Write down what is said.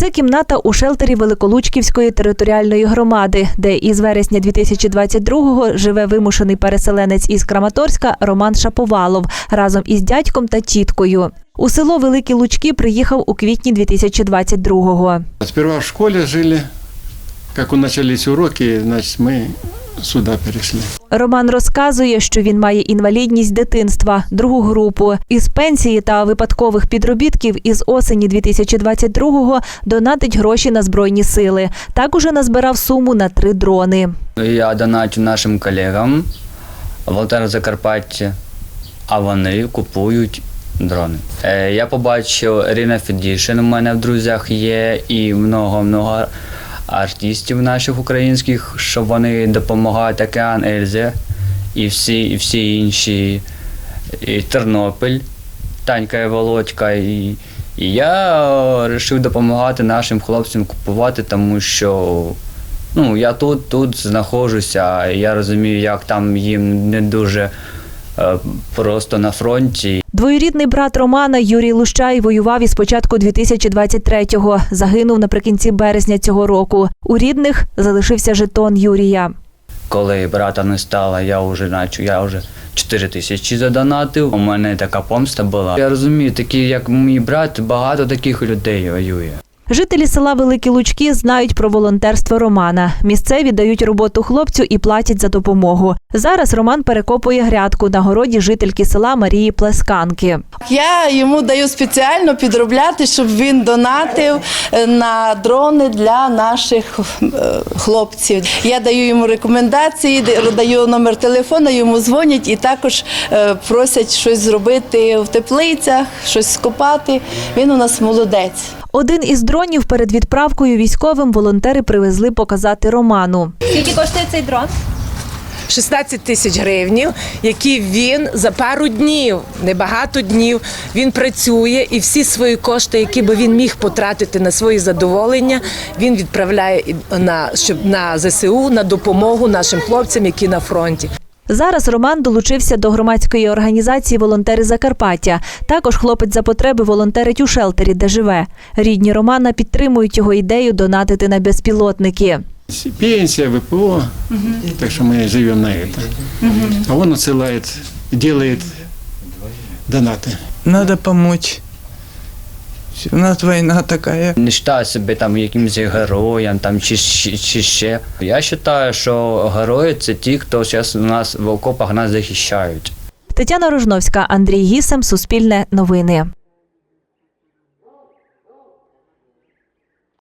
Це кімната у шелтері Великолучківської територіальної громади, де із вересня 2022-го живе вимушений переселенець із Краматорська Роман Шаповалов разом із дядьком та тіткою. У село Великі Лучки приїхав у квітні 2022-го. Сперва в школі жили. як почалися уроки, значить мы сюда перешли. Роман розказує, що він має інвалідність дитинства, другу групу. Із пенсії та випадкових підробітків із осені 2022-го донатить гроші на збройні сили. Так уже назбирав суму на три дрони. Я доначу нашим колегам волонтерам Закарпаття, а вони купують дрони. Е, Я побачив Ріна Федішин, у мене в друзях є, і много-много артистів наших українських, що вони допомагають Океан Ельзе і всі, і всі інші, і Тернопіль, Танька і Володька. І, і я вирішив допомагати нашим хлопцям купувати, тому що Ну, я тут, тут знаходжуся, я розумію, як там їм не дуже е, просто на фронті. Двоюрідний брат Романа Юрій Лущай воював із початку 2023-го. Загинув наприкінці березня цього року. У рідних залишився жетон Юрія. Коли брата не стало, я вже начу, я вже 4 тисячі задонатив. У мене така помста була. Я розумію, такі як мій брат, багато таких людей воює. Жителі села Великі Лучки знають про волонтерство Романа. Місцеві дають роботу хлопцю і платять за допомогу. Зараз Роман перекопує грядку на городі жительки села Марії Плесканки. Я йому даю спеціально підробляти, щоб він донатив е, на дрони для наших е, хлопців. Я даю йому рекомендації, даю номер телефону, йому дзвонять і також е, просять щось зробити в теплицях, щось скопати. Він у нас молодець. Один із дронів перед відправкою військовим волонтери привезли показати Роману. Скільки коштує цей дрон? 16 тисяч гривнів, які він за пару днів, небагато днів, він працює і всі свої кошти, які би він міг потратити на свої задоволення, він відправляє на щоб на ЗСУ на допомогу нашим хлопцям, які на фронті. Зараз Роман долучився до громадської організації Волонтери Закарпаття. Також хлопець за потреби волонтерить у шелтері, де живе. Рідні Романа підтримують його ідею донатити на безпілотники. Пенсия, ВПО. Так что мы живем на это. А он отсылает, делает донаты. Надо помочь. У нас війна така. Не вважаю себе там якимось героєм там, чи, чи, чи ще. Я вважаю, що герої це ті, хто зараз у нас в окопах нас захищають. Тетяна Рожновська, Андрій Гісем, Суспільне новини.